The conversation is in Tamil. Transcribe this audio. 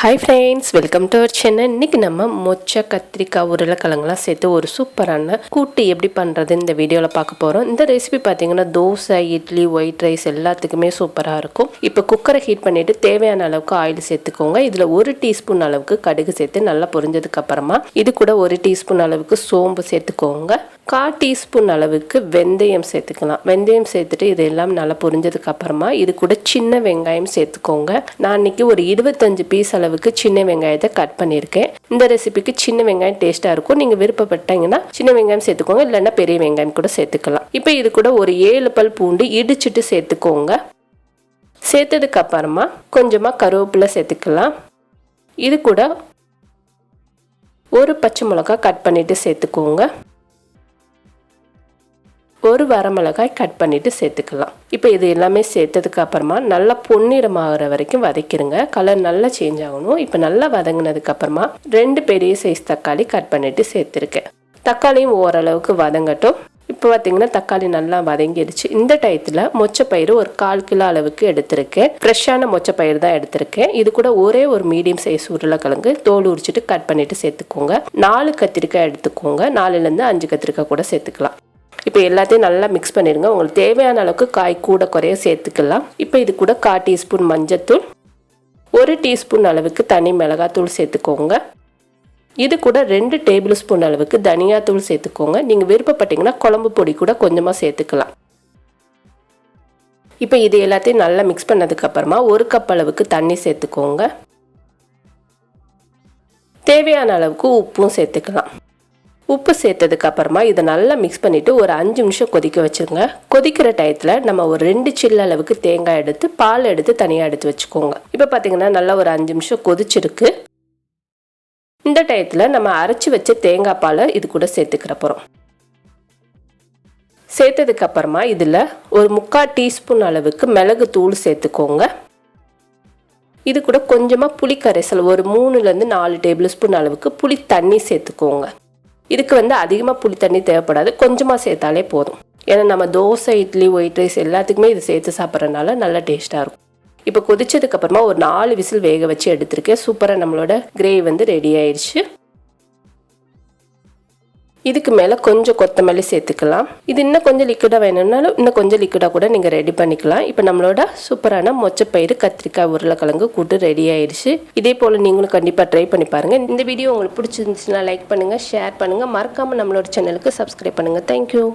Hi friends welcome to our Chennai இன்னைக்கு நம்ம மொச்சை கத்திரிக்காய் உருளைக்கிழங்குலாம் சேர்த்து ஒரு சூப்பரான கூட்டு எப்படி பண்ணுறது இந்த வீடியோவில் பார்க்க போகிறோம் இந்த ரெசிபி பார்த்தீங்கன்னா தோசை இட்லி ஒயிட் ரைஸ் எல்லாத்துக்குமே சூப்பராக இருக்கும். இப்போ குக்கரை ஹீட் பண்ணிவிட்டு தேவையான அளவுக்கு ஆயில் சேர்த்துக்கோங்க. இதில் ஒரு டீஸ்பூன் அளவுக்கு கடுகு சேர்த்து நல்லா பொரிஞ்சதுக்கு அப்புறமா இது கூட ஒரு டீஸ்பூன் அளவுக்கு சோம்பு சேர்த்துக்கோங்க. கா டீஸ்பூன் அளவுக்கு வெந்தயம் சேர்த்துக்கலாம். வெந்தயம் சேர்த்துட்டு இதெல்லாம் நல்லா பொரிஞ்சதுக்கு அப்புறமா இது கூட சின்ன வெங்காயம் சேர்த்துக்கோங்க. நான் இன்னைக்கு ஒரு இருபத்தஞ்சு பீஸ் அளவுக்கு சின்ன வெங்காயத்தை கட் பண்ணியிருக்கேன். இந்த ரெசிபிக்கு சின்ன வெங்காயம் டேஸ்ட்டாக இருக்கும். நீங்கள் விருப்பப்பட்டீங்கன்னா சின்ன வெங்காயம் சேர்த்துக்கோங்க இல்லைன்னா பெரிய வெங்காயம் கூட சேர்த்துக்கலாம். இப்போ இது கூட ஒரு ஏழு பல் பூண்டு இடிச்சிட்டு சேர்த்துக்கோங்க. சேர்த்ததுக்கு அப்புறமா கொஞ்சமாக கருவேப்பிலை சேர்த்துக்கலாம். இது கூட ஒரு பச்சை மிளகா கட் பண்ணிட்டு சேர்த்துக்கோங்க. ஒரு வரமிளகாய் கட் பண்ணிட்டு சேர்த்துக்கலாம். இப்போ இது எல்லாமே சேர்த்ததுக்கு அப்புறமா நல்லா பொன்னிறமாகிற வரைக்கும் வதக்கிடுங்க கலர் நல்லா சேஞ்ச் ஆகணும். இப்போ நல்லா வதங்கினதுக்கு அப்புறமா ரெண்டு பெரிய சைஸ் தக்காளி கட் பண்ணிட்டு சேர்த்துருக்கேன். தக்காளியும் ஓரளவுக்கு வதங்கட்டும். இப்போ பார்த்தீங்கன்னா தக்காளி நல்லா வதங்கிடுச்சு. இந்த டயத்தில் மொச்சப்பயிறு ஒரு கால் கிலோ அளவுக்கு எடுத்திருக்கேன். ஃப்ரெஷ்ஷான மொச்சப்பயிறு தான் எடுத்திருக்கேன். இது கூட ஒரே ஒரு மீடியம் சைஸ் உருளைக்கிழங்கு தோல் உரிச்சிட்டு கட் பண்ணிட்டு சேர்த்துக்கோங்க. நாலு கத்திரிக்காய் எடுத்துக்கோங்க. நாலுலேருந்து அஞ்சு கத்திரிக்காய் கூட சேர்த்துக்கலாம். இப்போ எல்லாத்தையும் நல்லா மிக்ஸ் பண்ணிடுங்க. உங்களுக்கு தேவையான அளவுக்கு காய் கூட குறைய சேர்த்துக்கலாம். இப்போ இது கூட கால் டீஸ்பூன் மஞ்சத்தூள் ஒரு டீஸ்பூன் அளவுக்கு தனி மிளகாத்தூள் சேர்த்துக்கோங்க. இது கூட ரெண்டு டேபிள் ஸ்பூன் அளவுக்கு தனியாத்தூள் சேர்த்துக்கோங்க. நீங்கள் விருப்பப்பட்டீங்கன்னா குழம்பு பொடி கூட கொஞ்சமாக சேர்த்துக்கலாம். இப்போ இது எல்லாத்தையும் நல்லா மிக்ஸ் பண்ணதுக்கப்புறமா ஒரு கப் அளவுக்கு தண்ணி சேர்த்துக்கோங்க. தேவையான அளவுக்கு உப்பும் சேர்த்துக்கலாம். உப்பு சேர்த்ததுக்கு அப்புறமா இதை நல்லா மிக்ஸ் பண்ணிவிட்டு ஒரு அஞ்சு நிமிஷம் கொதிக்க வச்சுருங்க. கொதிக்கிற டயத்தில் நம்ம ஒரு ரெண்டு சில்லு அளவுக்கு தேங்காய் எடுத்து பால் எடுத்து தனியாக எடுத்து வச்சுக்கோங்க. இப்போ பார்த்தீங்கன்னா நல்லா ஒரு அஞ்சு நிமிஷம் கொதிச்சிருக்கு. இந்த டயத்தில் நம்ம அரைச்சி வச்ச தேங்காய் பாலை இது கூட சேர்த்துக்கிற போகிறோம் சேர்த்ததுக்கு அப்புறமா இதில் ஒரு முக்கால் டீஸ்பூன் அளவுக்கு மிளகு தூள் சேர்த்துக்கோங்க. இது கூட கொஞ்சமாக புளி கரைசல் ஒரு மூணுலேருந்து நாலு டேபிள் ஸ்பூன் அளவுக்கு புளி தண்ணி சேர்த்துக்கோங்க. இதுக்கு வந்து அதிகமாக புளி தண்ணி தேவைப்படாது. கொஞ்சமாக சேர்த்தாலே போதும். ஏன்னா நம்ம தோசை இட்லி ஒயிட் ரைஸ் எல்லாத்துக்குமே இது சேர்த்து சாப்பிட்றதுனால நல்லா டேஸ்ட்டாக இருக்கும். இப்போ கொதிச்சதுக்கப்புறமா ஒரு நாலு விசில் வேக வச்சு எடுத்திருக்கேன். சூப்பராக நம்மளோட கிரேவி வந்து ரெடி ஆயிடுச்சு இதுக்கு மேலே கொஞ்சம் கொத்தமல்லி சேர்த்துக்கலாம். இது இன்னும் கொஞ்சம் லிக்விடாக வேணும்னாலும் இன்னும் கொஞ்சம் லிக்விடாக கூட நீங்கள் ரெடி பண்ணிக்கலாம். இப்போ நம்மளோட சூப்பரான மொச்சப்பயிறு கத்திரிக்காய் உருளைக்கிழங்கு கூட்டு ரெடி ஆயிடுச்சு. இதே போல் நீங்களும் கண்டிப்பாக ட்ரை பண்ணி பாருங்கள் இந்த வீடியோ உங்களுக்கு பிடிச்சிருந்துச்சுன்னா லைக் பண்ணுங்கள் ஷேர் பண்ணுங்கள் மறக்காமல் நம்மளோட சேனலுக்கு சப்ஸ்கிரைப் பண்ணுங்கள் தேங்க்யூ